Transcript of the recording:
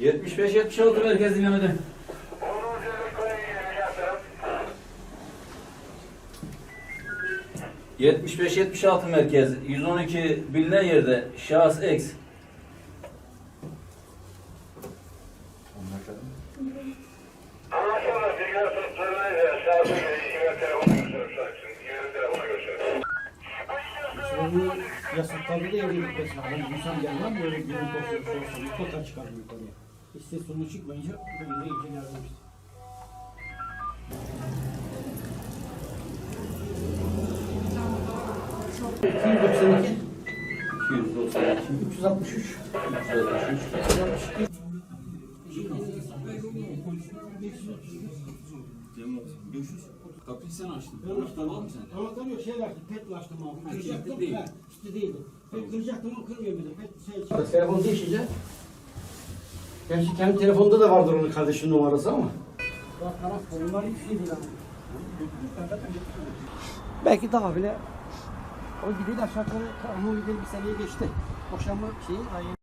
75-76 merkez dinlemede. ...75-76 merkez, 112 bilinen yerde şahıs X. Anlaşıldı. Bilgiler tuttuğunuz şahsı ilgili telefonu gösterirsin. Yeni telefonu gösterir. Sonra yasaklarda da evlilik. Hani insan gelmez böyle bir konuşuyor sorsa bir kota çıkar yukarıya. İşte sonu çıkmayınca böyle iyice yardım işte. ...292, 292, 363, 363. Kapıyı sen açtın. Anahtar var mı sende? Anahtar yok şey açtım, petle açtım abi. Kıracaktım, değil. kilitli değildi. Kıracaktım ama kırmıyor bir de. Pet şey Telefon değişince. Gerçi kendi telefonda da vardır onun kardeşinin numarası ama. Belki daha bile o gidiyor aşağı yukarı ama bir seneye geçti. Boşanma şeyi aynı.